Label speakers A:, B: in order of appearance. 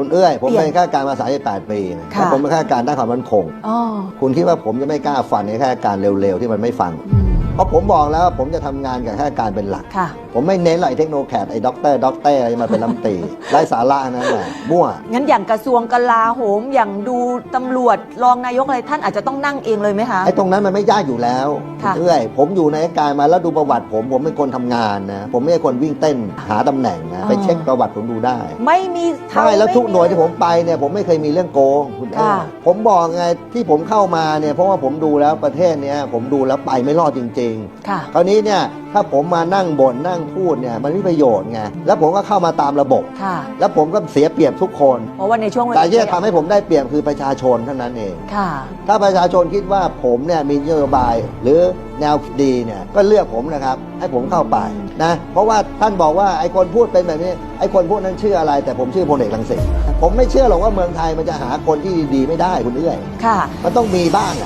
A: คุณเอื้อย ผม
B: เปลี่ยน
A: เป็นข้าราชการมา 38 ปีนะ
B: ค่ะ
A: แล้วผมเป็นข้าราชการด้านความมั่นคง
B: อ๋อ
A: คุณคิดว่าผมจะไม่กล้าฟันในข้าราชการเร็วๆ ที่มันไม่ฟัง
B: อืม
A: เพ ราะผมบอกแล้วว่าผมจะทำงานกับข้าราชการเป็นหลัก
B: ค่ะ
A: ผมไม่เน้นหรอกไอ้เทคโนแคดไอ้ด็อกเตอร์ด็อกเตอร์อะไรมาเป็นลำตรีไร้สาระนั่นแหละมั่ว
B: งั้นอย่างกระทรวงกลาโหมอย่างดูตำรวจรองนายกอะไรท่านอาจจะต้องนั่งเองเลยไหมคะ
A: ไอ้ตรงนั้นมันไม่ยากอยู่แล้ว
B: ค่ะ
A: เรื่อยผมอยู่ในราชการมาแล้วดูประวัติ ผมผมเป็นคนทำงานนะผมไม่ใช่คนวิ่งเต้นหาตำแหน่งนะไปเช็คประวัติผมดูได้
B: ไม่มีเทา
A: ใช่แล้วทุกหน่วยที่
B: ไผ
A: มไปเนี่ยผมไม่เคยมีเรื่องโกงคุณเอ๋
B: ค่ะ
A: ผมบอกไงที่ผมเข้ามาเนี่ยเพราะว่าผมดูแล้วประเทศเนี้ยผมดูแล้วไปไม่รอดจริง
B: ค่ะ
A: ๆคราวนี้เนี่ยถ้าผมมานั่งบ่นนั่งพูดเนี่ยมันไม่มีประโยชน์ไงแล้วผมก็เข้ามาตามระบบ
B: ค่ะ
A: แล้วผมก็เสียเปรียบทุกคน
B: เพราะว่าในช่วงเวลา
A: แต่ที่จะทำให้ผมได้เปรียบคือประชาชนเท่านั้นเอง
B: ค่ะ
A: ถ้าประชาชนคิดว่าผมเนี่ยมีนโยบายหรือแนวดีเนี่ยก็เลือกผมนะครับ ให้ผมเข้าไปนะเพราะว่าท่านบอกว่าไอ้คนพูดเป็นแบบนี้ไอ้คนพูดนั้นชื่ออะไร แต่ผมชื่อพลเอกรังสิตผมไม่เชื่อหรอกว่าเมืองไทยมันจะหาคนที่ดีๆไม่ได้คุณเอื้อย
B: ค่ะ
A: มันต้องมีบ้างอะ